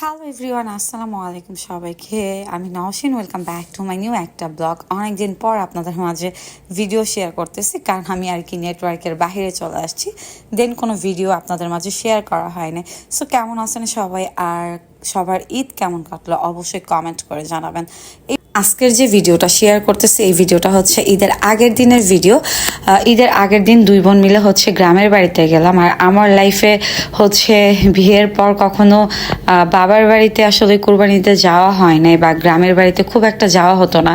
Hello everyone আসসালামু আলাইকুম সবাইকে। আমি Nowshin. Welcome back to my new একটা ব্লগ অনেকদিন পর আপনাদের মাঝে ভিডিও শেয়ার করতেছি, কারণ আমি আর কি নেটওয়ার্কের বাহিরে চলে আসছি। দেন কোনো ভিডিও আপনাদের মাঝে শেয়ার করা হয়নি। সো কেমন আছেন সবাই? আর সবার ঈদ কেমন কাটলো? অবশ্যই কমেন্ট করে জানাবেন। আজকের যে ভিডিওটা শেয়ার করতেছি, এই ভিডিওটা হচ্ছে ঈদের আগের দিনের ভিডিও ঈদের আগের দিন দুই বোন মিলে হচ্ছে গ্রামের বাড়িতে গেলাম। আর আমার লাইফে হচ্ছে বিয়ের পর কখনো বাবার বাড়িতে আসলে কোরবানিতে যাওয়া হয় নাই বা গ্রামের বাড়িতে খুব একটা যাওয়া হতো না।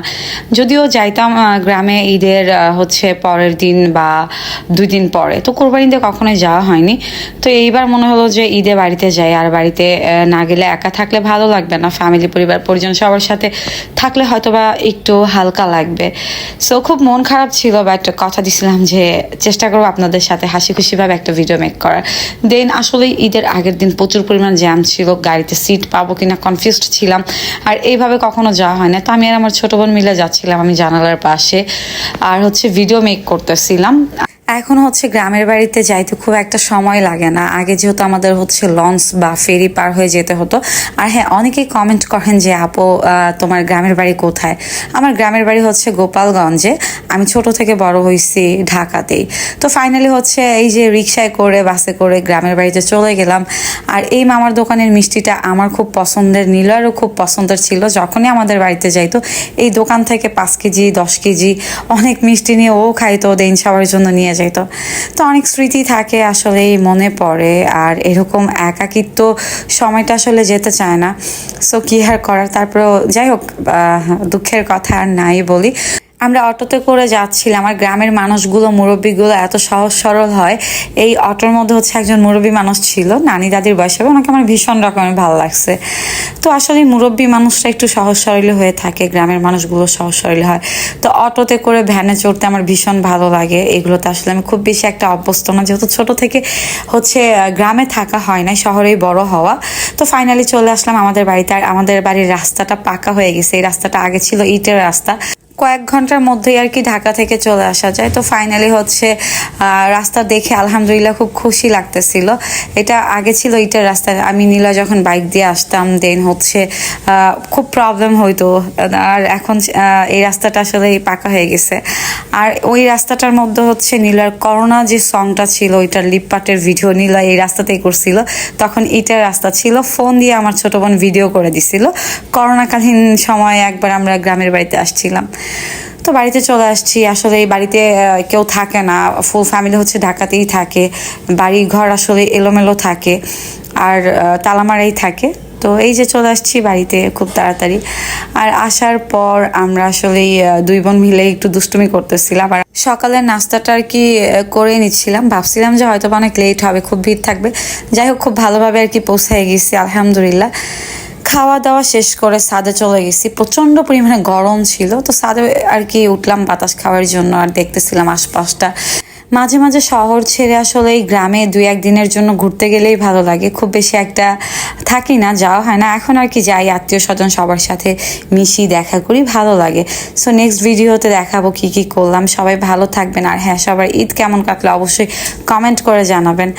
যদিও যাইতাম গ্রামে ঈদের হচ্ছে পরের দিন বা দুই দিন পরে। তো কোরবানিতে কখনোই যাওয়া হয়নি। তো এইবার মনে হলো যে ঈদে বাড়িতে যাই। আর বাড়িতে না গেলে একা থাকলে ভালো লাগবে না। ফ্যামিলি পরিবার, পরিজন সবার সাথে থাকলে হয়তো বা একটু হালকা লাগবে। সো খুব মন খারাপ ছিল বা একটা কথা দিছিলাম যে চেষ্টা করব আপনাদের সাথে হাসি খুশিভাবে একটা ভিডিও মেক করার। দেন আসলে ঈদের আগের দিন প্রচুর পরিমাণ জ্যাম ছিল, গাড়িতে সিট পাবো কিনা কনফিউজড ছিলাম, আর এইভাবে কখনো যাওয়া হয় না। তো আমি আর আমার ছোট বোন মিলে যাচ্ছিলাম, আমি জানালার পাশে, আর হচ্ছে ভিডিও মেক করতেছিলাম। এখন হচ্ছে গ্রামের বাড়িতে যাইতে খুব একটা সময় লাগে না। আগে যেহেতু আমাদের হচ্ছে লঞ্চ বা ফেরি পার হয়ে যেতে হতো। আর হ্যাঁ অনেকেই কমেন্ট করেন যে, আপু তোমার গ্রামের বাড়ি কোথায়? আমার গ্রামের বাড়ি হচ্ছে গোপালগঞ্জে। আমি ছোট থেকে বড় হয়েছি ঢাকাতেই। তো ফাইনালি হচ্ছে এই যে রিক্সায় করে, বাসে করে গ্রামের বাড়িতে চলে গেলাম। আর এই মামার দোকানের মিষ্টিটা আমার খুব পছন্দের, নীলারও খুব পছন্দের ছিল। যখনই আমাদের বাড়িতে যাইতো, এই দোকান থেকে পাঁচ কেজি, দশ কেজি অনেক মিষ্টি নিয়ে ও খাইতো দেন সবার জন্য নিয়ে যাইতো তো অনেক স্মৃতি থাকে আসলে মনে পড়ে। আর এরকম একাকিত্ব সময়টা আসলে যেতে চায় না। সো কি আর করার? তারপর যাই হোক দুঃখের কথা আর নাই বলি। আমরা অটোতে করে যাচ্ছিলাম, আর গ্রামের মানুষগুলো, মুরব্বীগুলো এত সহজ সরল হয়। এই অটোর মধ্যে হচ্ছে একজন মুরব্বী মানুষ ছিল, নানি দাদির বয়সে ওনাকে আমার ভীষণ রকমের ভালো লাগছে। তো আসলে মুরব্বী মানুষটা একটু সহজ সরল হয়ে থাকে, গ্রামের মানুষগুলো সহজ সরল হয়। তো অটোতে করে ভ্যানে চড়তে আমার ভীষণ ভালো লাগে। এগুলোতে আসলে আমি খুব বেশি একটা অভ্যস্ত না, যেহেতু ছোট থেকে হচ্ছে গ্রামে থাকা হয় না শহরেই বড় হওয়া। তো ফাইনালি চলে আসলাম আমাদের বাড়িতে, আর আমাদের বাড়ির রাস্তাটা পাকা হয়ে গেছে। এই রাস্তাটা আগে ছিল ইটের রাস্তা। কয়েক ঘণ্টার মধ্যেই আর কি ঢাকা থেকে চলে আসা যায়। তো ফাইনালি হচ্ছে রাস্তা দেখে আলহামদুলিল্লাহ খুব খুশি লাগতেছিল। এটা আগে ছিল ইটের রাস্তা। আমি নীলা যখন বাইক দিয়ে আসতাম দেন হচ্ছে খুব প্রবলেম হইতো। আর এখন এই রাস্তাটা আসলে পাকা হয়ে গেছে। আর ওই রাস্তাটার মধ্যে হচ্ছে নীলার করোনা যে সংটা ছিল ওইটার লিপপাটের ভিডিও নীলা এই রাস্তাতেই করছিল। তখন ইটের রাস্তা ছিল ফোন দিয়ে আমার ছোট বোন ভিডিও করে দিছিল। করোনাকালীন সময়ে একবার আমরা গ্রামের বাড়িতে আসছিলাম। তো বাড়িতে চলে আসছি। আসলে এই বাড়িতে কেউ থাকে না। ফুল ফ্যামিলি হচ্ছে ঢাকাতেই থাকে। বাড়ি ঘর আসলে এলোমেলো থাকে। আর তালামারাই থাকে। তো এই যে চলে আসছি বাড়িতে খুব তাড়াতাড়ি। আর আসার পর আমরা আসলে দুই বোন মিলে একটু দুষ্টুমি করতেছিলাম। আর সকালের নাস্তাটা আর কি করে নিচ্ছিলাম। ভাবছিলাম যে হয়তো অনেক লেট হবে, খুব ভিড় থাকবে। যাই হোক, খুব ভালোভাবে আর কি পৌঁছায় গেছি, আলহামদুলিল্লাহ। খাওয়া দাওয়া শেষ করে সাদে চলে গেছি। প্রচণ্ড পরিমাণে গরম ছিল, তো সাদে আর কি উঠলাম বাতাস খাওয়ার জন্য আর দেখতেছিলাম আশপাশটা। মাঝে মাঝে শহর ছেড়ে আসলে এই গ্রামে দুই একদিনের জন্য ঘুরতে গেলেই ভালো লাগে। খুব বেশি একটা থাকি না, যাওয়া হয় না। এখন আর কি যাই, আত্মীয় স্বজন সবার সাথে মিশি, দেখা করি, ভালো লাগে। সো নেক্সট ভিডিওতে দেখাবো কি কি করলাম। সবাই ভালো থাকবেন। আর হ্যাঁ সবার ঈদ কেমন কাটলো অবশ্যই কমেন্ট করে জানাবেন।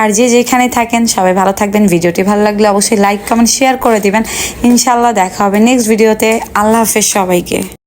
আর যে যেখানে থাকেন, সবাই ভালো থাকবেন। ভিডিওটি ভালো লাগলে অবশ্যই লাইক কমেন্ট শেয়ার করে দিবেন। ইনশাল্লাহ দেখা হবে নেক্সট ভিডিওতে আল্লাহ হাফেজ সবাইকে।